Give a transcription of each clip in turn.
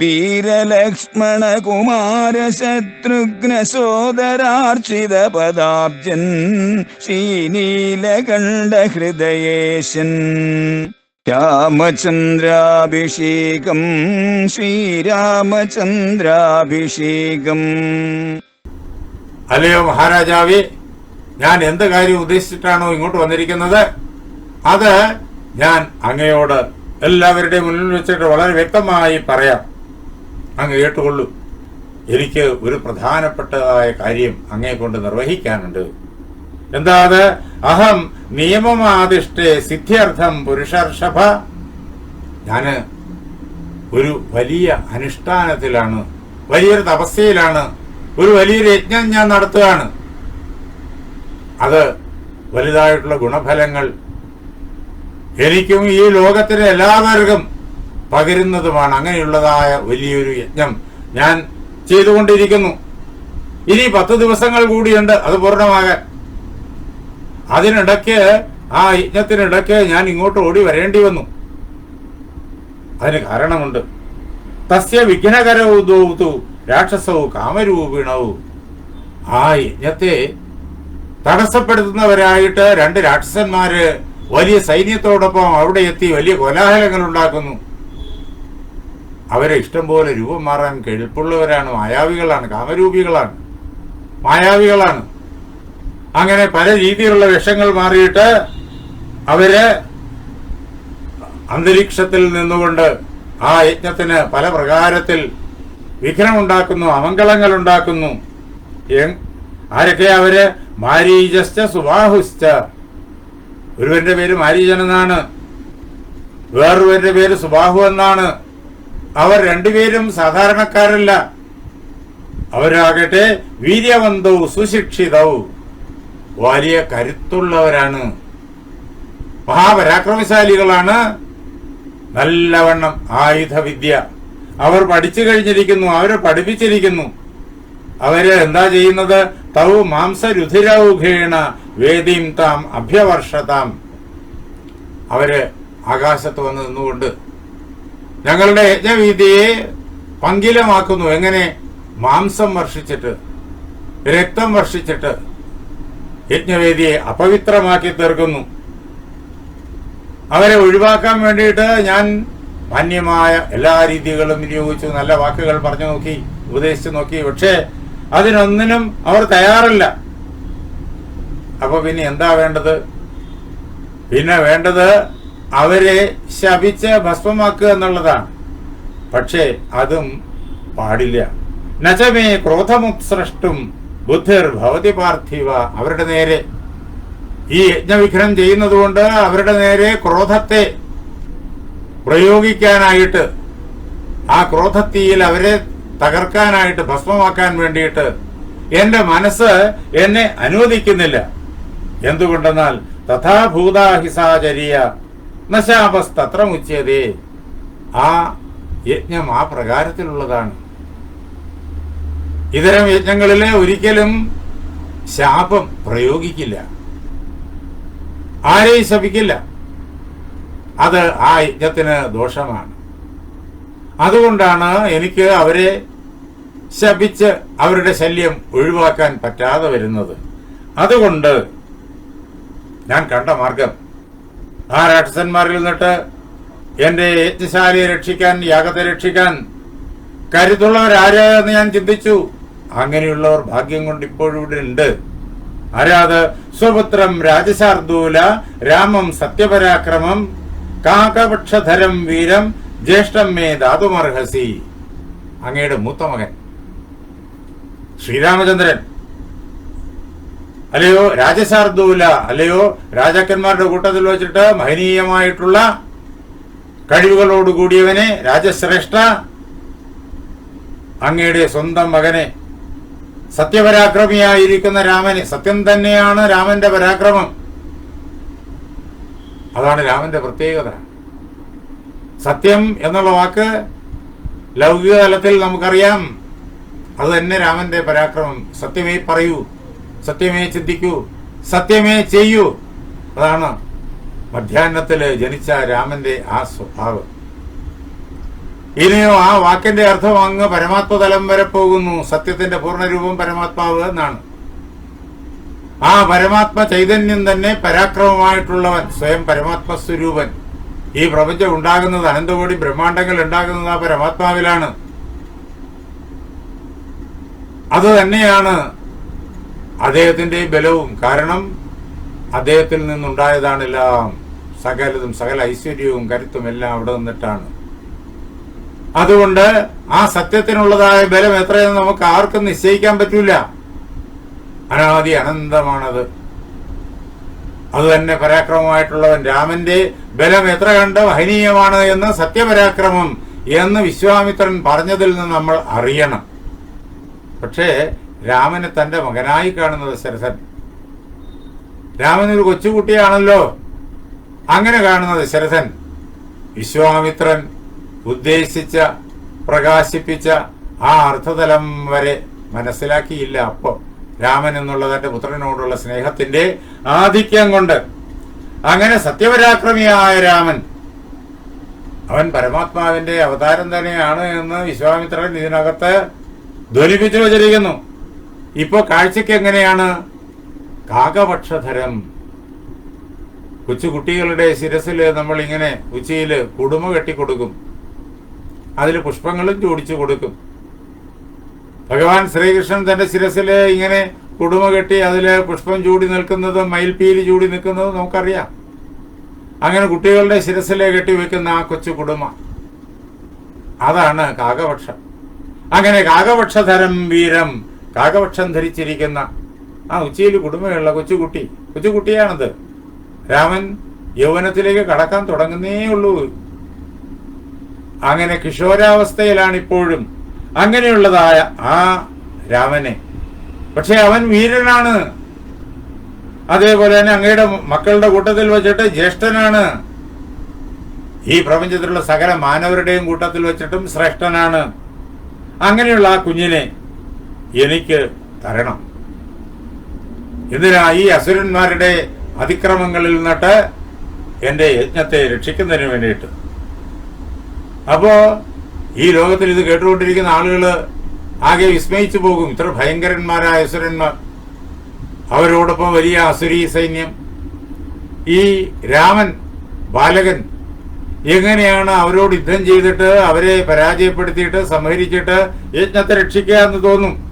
വീരലക്ഷ്മണ കുമാര ശത്രുഘ്ന സോദരാർച്ചിത പദാബ്ജൻ ശ്രീനീലകണ്ഠ ഹൃദയേശൻ രാമചന്ദ്രാഭിഷേകം ശ്രീരാമചന്ദ്രാഭിഷേകം. അല്ലയോ മഹാരാജാവേ ഞാൻ എന്ത് കാര്യം ഉദ്ദേശിച്ചിട്ടാണോ ഇങ്ങോട്ട് വന്നിരിക്കുന്നത്? അത് ഞാൻ അങ്ങയോട് എല്ലാവരുടെയും മുന്നിൽ വെച്ചിട്ട് വളരെ വ്യക്തമായി പറയാം. അങ്ങ് കേട്ടുകൊള്ളൂ. എനിക്ക് ഒരു പ്രധാനപ്പെട്ടതായ കാര്യം അങ്ങയെ കൊണ്ട് നിർവഹിക്കാനുണ്ട്. എന്താ അത്? അഹം നിയമമാതിഷ്ഠേ സിദ്ധ്യർത്ഥം പുരുഷർഷഭ. ഞാൻ ഒരു വലിയ അനുഷ്ഠാനത്തിലാണ് വലിയൊരു തപസ്യയിലാണ് ഒരു വലിയൊരു യജ്ഞം ഞാൻ നടത്തുകയാണ്. അത് വലുതായിട്ടുള്ള ഗുണഫലങ്ങൾ എനിക്കും ഈ ലോകത്തിലെ എല്ലാവർക്കും പകരുന്നതുമാണ് അങ്ങനെയുള്ളതായ വലിയൊരു യജ്ഞം ഞാൻ ചെയ്തുകൊണ്ടിരിക്കുന്നു. ഇനി പത്ത് ദിവസങ്ങൾ കൂടിയുണ്ട് അത് പൂർണമാകാൻ. അതിനിടയ്ക്ക് ആ യജ്ഞത്തിനിടയ്ക്ക് ഞാൻ ഇങ്ങോട്ട് ഓടി വരേണ്ടി വന്നു. അതിന് കാരണമുണ്ട്. തസ്യ വിഘ്നകരവും ദൗതു രാക്ഷസവും കാമരൂപിണവും ആ യജ്ഞത്തെ തടസ്സപ്പെടുത്തുന്നവരായിട്ട് രണ്ട് രാക്ഷസന്മാര് വലിയ സൈന്യത്തോടൊപ്പം അവിടെ എത്തി വലിയ കോലാഹലങ്ങൾ ഉണ്ടാക്കുന്നു. അവരെ ഇഷ്ടം പോലെ രൂപം മാറാൻ കെഴുപ്പുള്ളവരാണ് മായാവികളാണ് കാമരൂപികളാണ്. മായാവികളാണ്. അങ്ങനെ പല രീതിയിലുള്ള വിഷങ്ങൾ മാറിയിട്ട് അവർ അന്തരീക്ഷത്തിൽ നിന്നുകൊണ്ട് ആ യജ്ഞത്തിന് പല പ്രകാരത്തിൽ വിഘ്നമുണ്ടാക്കുന്നു അമംഗളങ്ങൾ ഉണ്ടാക്കുന്നു ആരൊക്കെ അവർ? മാരീജസ് സുബാഹുശ്ച. ഒരുവന്റെ പേര് മാരീജൻ എന്നാണ്. വേറൊരുവന്റെ പേര് സുബാഹു എന്നാണ്. അവർ രണ്ടുപേരും സാധാരണക്കാരല്ല. അവരാകട്ടെ വീര്യവന്തവും സുശിക്ഷിതവും വലിയ കരുത്തുള്ളവരാണ്. മഹാപരാക്രമശാലികളാണ്. നല്ലവണ്ണം ആയുധവിദ്യ. അവർ പഠിച്ചു കഴിഞ്ഞിരിക്കുന്നു അവരെ പഠിപ്പിച്ചിരിക്കുന്നു. അവർ എന്താ ചെയ്യുന്നത്? തൗ മാംസരുധിരൗഘേണ വേദിം താം അഭ്യവർഷതാം. അവർ ആകാശത്ത് വന്ന് നിന്നുകൊണ്ട് ഞങ്ങളുടെ യജ്ഞവീതിയെ പങ്കിലമാക്കുന്നു. എങ്ങനെ? മാംസം വർഷിച്ചിട്ട് രക്തം വർഷിച്ചിട്ട് യജ്ഞവേദിയെ അപവിത്രമാക്കി തീർക്കുന്നു. അവരെ ഒഴിവാക്കാൻ വേണ്ടിയിട്ട് ഞാൻ മാന്യമായ എല്ലാ രീതികളും വിനിയോഗിച്ചു. നല്ല വാക്കുകൾ പറഞ്ഞു നോക്കി ഉപദേശിച്ചു നോക്കി. പക്ഷേ അതിനൊന്നിനും അവർ തയ്യാറല്ല. അപ്പൊ പിന്നെ എന്താ വേണ്ടത്? പിന്നെ വേണ്ടത് അവരെ ശപിച്ച് ഭസ്മമാക്കുക എന്നുള്ളതാണ്. പക്ഷേ അതും പാടില്ല. നചമേ ക്രോധമുത്സ്രഷ്ടും ബുദ്ധിർ ഭവതി പാർത്ഥിവ അവരുടെ നേരെ. ഈ യജ്ഞവിഘ്നം ചെയ്യുന്നത് കൊണ്ട് അവരുടെ നേരെ ക്രോധത്തെ പ്രയോഗിക്കാനായിട്ട് ആ ക്രോധത്തീയിൽ അവരെ തകർക്കാനായിട്ട് ഭസ്മമാക്കാൻ വേണ്ടിയിട്ട് എന്റെ മനസ്സ് എന്നെ അനുവദിക്കുന്നില്ല. എന്തുകൊണ്ടെന്നാൽ തഥാഭൂതാഹിസാചര്യ നശാപസ്തത്ര മുച്ചതേ ആ യജ്ഞം ആ പ്രകാരത്തിലുള്ളതാണ്. ഇത്തരം യജ്ഞങ്ങളിലെ ഒരിക്കലും ശാപം പ്രയോഗിക്കില്ല. ആരെയും ശപിക്കില്ല. അത് ആ യജ്ഞത്തിന് ദോഷമാണ്. അതുകൊണ്ടാണ് എനിക്ക് അവരെ ശപിച്ച് അവരുടെ ശല്യം ഒഴിവാക്കാൻ പറ്റാതെ വരുന്നത്. അതുകൊണ്ട് ഞാൻ കണ്ട മാർഗം ആ രാക്ഷസന്മാരിൽ നിന്നിട്ട് എന്റെ യജ്ഞശാലയെ രക്ഷിക്കാൻ യാഗത്തെ രക്ഷിക്കാൻ കരുത്തുള്ളവരാര് എന്ന് ഞാൻ ചിന്തിച്ചു. അങ്ങനെയുള്ളവർ ഭാഗ്യം കൊണ്ട് ഇപ്പോഴും ഇവിടെ ഉണ്ട്. ആരാത്? സ്വപുത്രം രാജശാർദൂല രാമം സത്യപരാക്രമം കാകപക്ഷധരം വീരം ജ്യേഷ്ഠം മേ ധാതുമർഹസി. അങ്ങയുടെ മൂത്ത മകൻ ശ്രീരാമചന്ദ്രൻ. അല്ലയോ രാജശാർദൂല അല്ലയോ രാജാക്കന്മാരുടെ കൂട്ടത്തിൽ വെച്ചിട്ട് മഹനീയമായിട്ടുള്ള കഴിവുകളോട് കൂടിയവനെ രാജശ്രേഷ്ഠ അങ്ങയുടെ സ്വന്തം മകനെ. സത്യപരാക്രമിയായിരിക്കുന്ന രാമന് സത്യം തന്നെയാണ് രാമന്റെ പരാക്രമം. അതാണ് രാമന്റെ പ്രത്യേകത. സത്യം എന്നുള്ള വാക്ക് ലൗകിക തലത്തിൽ നമുക്കറിയാം. അത് തന്നെ രാമന്റെ പരാക്രമം. സത്യമേ പറയൂ. സത്യമേ ചിന്തിക്കൂ സത്യമേ ചെയ്യൂ. അതാണ് മധ്യാഹ്നത്തിൽ ജനിച്ച രാമന്റെ ആ സ്വഭാവം. ഇനിയോ ആ വാക്കിന്റെ അർത്ഥം അങ്ങ് പരമാത്മതലം വരെ പോകുന്നു. സത്യത്തിന്റെ പൂർണരൂപം പരമാത്മാവ് എന്നാണ്. ആ പരമാത്മ ചൈതന്യം തന്നെ പരാക്രമമായിട്ടുള്ളവൻ സ്വയം പരമാത്മ സ്വരൂപൻ ഈ പ്രപഞ്ചം ഉണ്ടാകുന്നത് അനന്തകോടി ബ്രഹ്മാണ്ടങ്ങൾ ഉണ്ടാകുന്നത് ആ പരമാത്മാവിലാണ്. അത് തന്നെയാണ് അദ്ദേഹത്തിന്റെ ബലവും കാരണം അദ്ദേഹത്തിൽ നിന്നുണ്ടായതാണ് എല്ലാം സകലതും സകല ഐശ്വര്യവും കരുത്തും എല്ലാം അവിടെ നിന്നിട്ടാണ്. അതുകൊണ്ട് ആ സത്യത്തിനുള്ളതായ ബലം എത്രയെന്ന് നമുക്ക് ആർക്കും നിശ്ചയിക്കാൻ പറ്റൂല. അനാദി അനന്തമാണത്. അത് തന്നെ പരാക്രമമായിട്ടുള്ളവൻ രാമന്റെ ബലം എത്ര കണ്ട് വഹനീയമാണ് എന്ന് സത്യപരാക്രമം എന്ന് വിശ്വാമിത്രൻ പറഞ്ഞതിൽ നിന്ന് നമ്മൾ അറിയണം. പക്ഷേ രാമനെ തന്റെ മകനായി കാണുന്നത് ശരസൻ രാമൻ ഒരു കൊച്ചുകുട്ടിയാണല്ലോ. അങ്ങനെ കാണുന്നത് ശരസൻ വിശ്വാമിത്രൻ ഉദ്ദേശിച്ച പ്രകാശിപ്പിച്ച ആ അർത്ഥതലം വരെ മനസ്സിലാക്കിയില്ല അപ്പൊ. രാമൻ എന്നുള്ള തന്റെ പുത്രനോടുള്ള സ്നേഹത്തിന്റെ ആധിക്യം കൊണ്ട്. അങ്ങനെ സത്യപരാക്രമിയായ രാമൻ അവൻ പരമാത്മാവിന്റെ അവതാരം തന്നെയാണ് എന്ന് വിശ്വാമിത്രൻ ഇതിനകത്ത് ധ്വനിപ്പിച്ചു വച്ചിരിക്കുന്നു. ഇപ്പോ കാഴ്ചക്ക് എങ്ങനെയാണ്? കാകപക്ഷധരം. കൊച്ചുകുട്ടികളുടെ ശിരസിൽ നമ്മൾ ഇങ്ങനെ ഉച്ചയിൽ കുടുമ കെട്ടി കൊടുക്കും അതിൽ പുഷ്പങ്ങളും ചൂടിച്ചു കൊടുക്കും. ഭഗവാൻ ശ്രീകൃഷ്ണൻ തന്റെ ശിരസിൽ ഇങ്ങനെ കുടുമ കെട്ടി അതിൽ പുഷ്പം ചൂടി നിൽക്കുന്നതും മയിൽപ്പീലി ചൂടി നിൽക്കുന്നതും നമുക്കറിയാം. അങ്ങനെ കുട്ടികളുടെ ശിരസിലെ കെട്ടി വെക്കുന്ന ആ കൊച്ചു കുടുമ. അതാണ് കാകപക്ഷം. അങ്ങനെ കാകപക്ഷധരം വീരം. കാകപക്ഷം ധരിച്ചിരിക്കുന്ന ആ ഉച്ചയിൽ കുടുംബമുള്ള കൊച്ചുകുട്ടി. കൊച്ചുകുട്ടിയാണത്. രാമൻ യൗവനത്തിലേക്ക് കടക്കാൻ തുടങ്ങുന്നേ ഉള്ളൂ. അങ്ങനെ കിഷോരാവസ്ഥയിലാണ് ഇപ്പോഴും അങ്ങനെയുള്ളതായ ആ രാമനെ. പക്ഷെ അവൻ വീരനാണ്. അതേപോലെ തന്നെ അങ്ങയുടെ മക്കളുടെ കൂട്ടത്തിൽ വെച്ചിട്ട് ജ്യേഷ്ഠനാണ്. ഈ പ്രപഞ്ചത്തിലുള്ള സകല മാനവരുടെയും കൂട്ടത്തിൽ വെച്ചിട്ടും ശ്രേഷ്ഠനാണ്. അങ്ങനെയുള്ള ആ കുഞ്ഞിനെ എനിക്ക് തരണം. എന്തിനാ ഈ അസുരന്മാരുടെ അതിക്രമങ്ങളിൽ നിന്നിട്ട് എന്റെ യജ്ഞത്തെ രക്ഷിക്കുന്നതിന് വേണ്ടിയിട്ട്? അപ്പോ ഈ ലോകത്തിൽ ഇത് കേട്ടുകൊണ്ടിരിക്കുന്ന ആളുകൾ ആകെ വിസ്മയിച്ചു പോകും. ഇത്ര ഭയങ്കരന്മാരായ അസുരന്മാർ. അവരോടൊപ്പം വലിയ അസുരീ സൈന്യം. ഈ രാമൻ ബാലകൻ എങ്ങനെയാണ് അവരോട് യുദ്ധം ചെയ്തിട്ട് അവരെ പരാജയപ്പെടുത്തിയിട്ട് സംഹരിച്ചിട്ട് യജ്ഞത്തെ രക്ഷിക്കുക എന്ന് തോന്നും?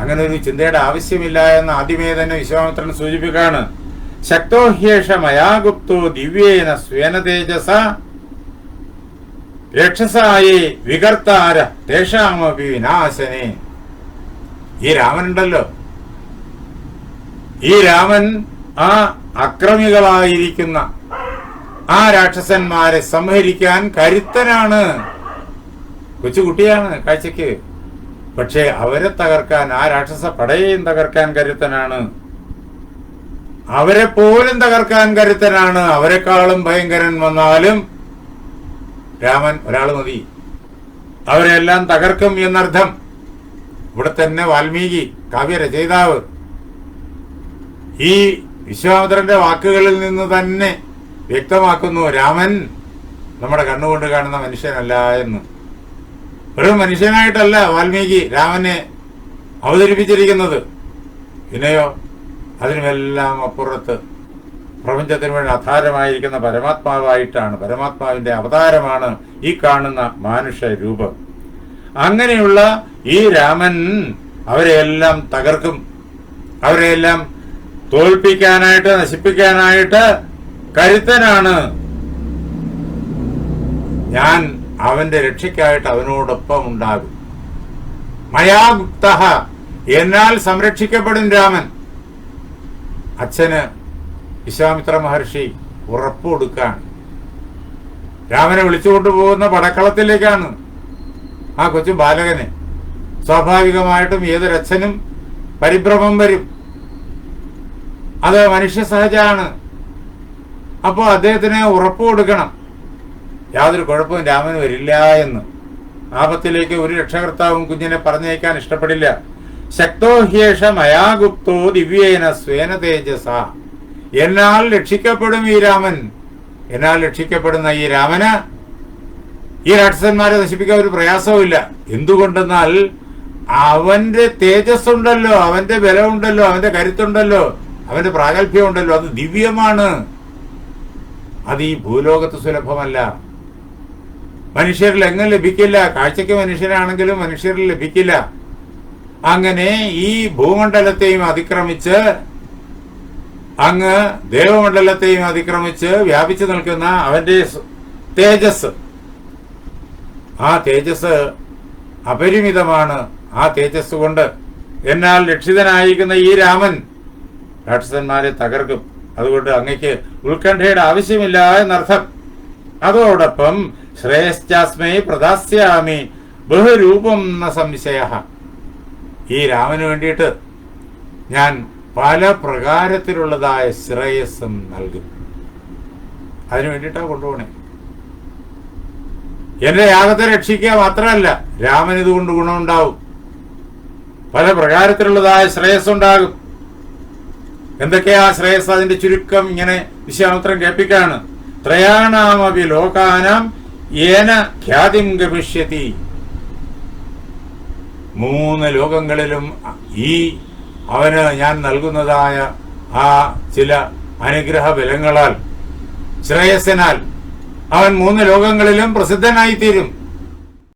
അങ്ങനെ ഒരു ചിന്തയുടെ ആവശ്യമില്ല എന്ന് ആദ്യമേ തന്നെ വിശ്വാമിത്രൻ സൂചിപ്പിക്കുകയാണ്. ശക്തോഹ്യേഷ മയാഗുപ്തോ ദിവ്യേന സ്വേന തേജസ രക്ഷസായേ വികർത്താര തേഷാമപി വിനാശനെ ഈ രാമനുണ്ടല്ലോ. ഈ രാമൻ ആ അക്രമികളായിരിക്കുന്ന ആ രാക്ഷസന്മാരെ സംഹരിക്കാൻ കരുത്തനാണ്. കൊച്ചുകുട്ടിയാണ് കാഴ്ചക്ക് പക്ഷേ അവരെ തകർക്കാൻ ആ രാക്ഷസ പടയെയും തകർക്കാൻ കരുത്തനാണ്. അവരെ പോലും തകർക്കാൻ കരുത്തനാണ്. അവരെക്കാളും ഭയങ്കരൻ വന്നാലും രാമൻ ഒരാൾ മതി. അവരെല്ലാം തകർക്കും എന്നർത്ഥം. ഇവിടെ തന്നെ വാൽമീകി കാവ്യരചയിതാവ് ഈ വിശ്വാമിത്രന്റെ വാക്കുകളിൽ നിന്ന് തന്നെ വ്യക്തമാക്കുന്നു രാമൻ നമ്മുടെ കണ്ണുകൊണ്ട് കാണുന്ന മനുഷ്യനല്ല എന്ന്. വെറും മനുഷ്യനായിട്ടല്ല വാൽമീകി രാമനെ അവതരിപ്പിച്ചിരിക്കുന്നത്. പിന്നെയോ അതിനുമെല്ലാം അപ്പുറത്ത് പ്രപഞ്ചത്തിന് വേണ്ടി ആധാരമായിരിക്കുന്ന പരമാത്മാവായിട്ടാണ് പരമാത്മാവിന്റെ അവതാരമാണ് ഈ കാണുന്ന മാനുഷ്യ രൂപം അങ്ങനെയുള്ള ഈ രാമൻ അവരെയെല്ലാം തകർക്കും. അവരെയെല്ലാം തോൽപ്പിക്കാനായിട്ട് നശിപ്പിക്കാനായിട്ട് കരുത്തനാണ്. ഞാൻ അവന്റെ രക്ഷയ്ക്കായിട്ട് അവനോടൊപ്പം ഉണ്ടാകും. മയാഗുപ്ത എന്നാൽ സംരക്ഷിക്കപ്പെടും രാമൻ. അച്ഛന് വിശ്വാമിത്ര മഹർഷി ഉറപ്പ് കൊടുക്കാണ് രാമനെ വിളിച്ചുകൊണ്ടു പോകുന്ന പടക്കളത്തിലേക്കാണ് ആ കൊച്ചു ബാലകനെ. സ്വാഭാവികമായിട്ടും ഏതൊരച്ഛനും പരിഭ്രമം വരും. അത് മനുഷ്യ സഹജമാണ് അപ്പോൾ അദ്ദേഹത്തിന് ഉറപ്പ് കൊടുക്കണം. യാതൊരു കുഴപ്പവും രാമന് വരില്ല എന്ന്. ആപത്തിലേക്ക് ഒരു രക്ഷകർത്താവും കുഞ്ഞിനെ പറഞ്ഞേക്കാൻ ഇഷ്ടപ്പെടില്ല. ശക്തോ ഹ്യേഷ മയാഗുപ്തോ ദിവ്യേന സ്വേന തേജസ. എന്നാൽ രക്ഷിക്കപ്പെടും ഈ രാമൻ. എന്നാൽ രക്ഷിക്കപ്പെടുന്ന ഈ രാമന് ഈ രാക്ഷസന്മാരെ നശിപ്പിക്കാൻ ഒരു പ്രയാസവുമില്ല. എന്തുകൊണ്ടെന്നാൽ അവന്റെ തേജസ് ഉണ്ടല്ലോ അവന്റെ ബലമുണ്ടല്ലോ അവന്റെ കരുത്തുണ്ടല്ലോ അവന്റെ പ്രാഗൽഭ്യം ഉണ്ടല്ലോ അത് ദിവ്യമാണ്. അത് ഈ ഭൂലോകത്ത് സുലഭമല്ല. മനുഷ്യരിൽ എങ്ങും ലഭിക്കില്ല. കാഴ്ചയ്ക്ക് മനുഷ്യരാണെങ്കിലും മനുഷ്യരിൽ ലഭിക്കില്ല. അങ്ങനെ ഈ ഭൂമണ്ഡലത്തെയും അതിക്രമിച്ച് അങ്ങ് ദേവമണ്ഡലത്തെയും അതിക്രമിച്ച് വ്യാപിച്ചു നിൽക്കുന്ന അവന്റെ തേജസ്. ആ തേജസ് അപരിമിതമാണ്. ആ തേജസ് കൊണ്ട് എന്നാൽ രക്ഷിതനായിരിക്കുന്ന ഈ രാമൻ രാക്ഷസന്മാരെ തകർക്കും. അതുകൊണ്ട് അങ്ങയ്ക്ക് ഉത്കണ്ഠയുടെ ആവശ്യമില്ല എന്നർത്ഥം. അതോടൊപ്പം ശ്രേയശ്ചാസ്മേ പ്രദാസ്യാമി. ബഹുരൂപം എന്ന സംശയ ഈ രാമന് വേണ്ടിയിട്ട് ഞാൻ പല പ്രകാരത്തിലുള്ളതായ ശ്രേയസ്സും നൽകും. അതിനു വേണ്ടിയിട്ടാണ് കൊണ്ടുപോണേ. എന്റെ യാഗത്തെ രക്ഷിക്കുക മാത്രമല്ല രാമൻ ഇതുകൊണ്ട് ഗുണമുണ്ടാവും. പല പ്രകാരത്തിലുള്ളതായ ശ്രേയസ് ഉണ്ടാകും എന്തൊക്കെയാ ശ്രേയസ് അതിന്റെ ചുരുക്കം ഇങ്ങനെ വിശ്വാമിത്രം കേൾപ്പിക്കാണ്? ത്രയാണാമപി ലോകാനാം ഏന ഖ്യാതിം ഗമിഷ്യതി മൂന്ന് ലോകങ്ങളിലും ഈ അവന് ഞാൻ നൽകുന്നതായ ആ ചില അനുഗ്രഹ ബലങ്ങളാൽ ശ്രേയസ്സിനാൽ അവൻ മൂന്ന് ലോകങ്ങളിലും പ്രസിദ്ധനായി തീരും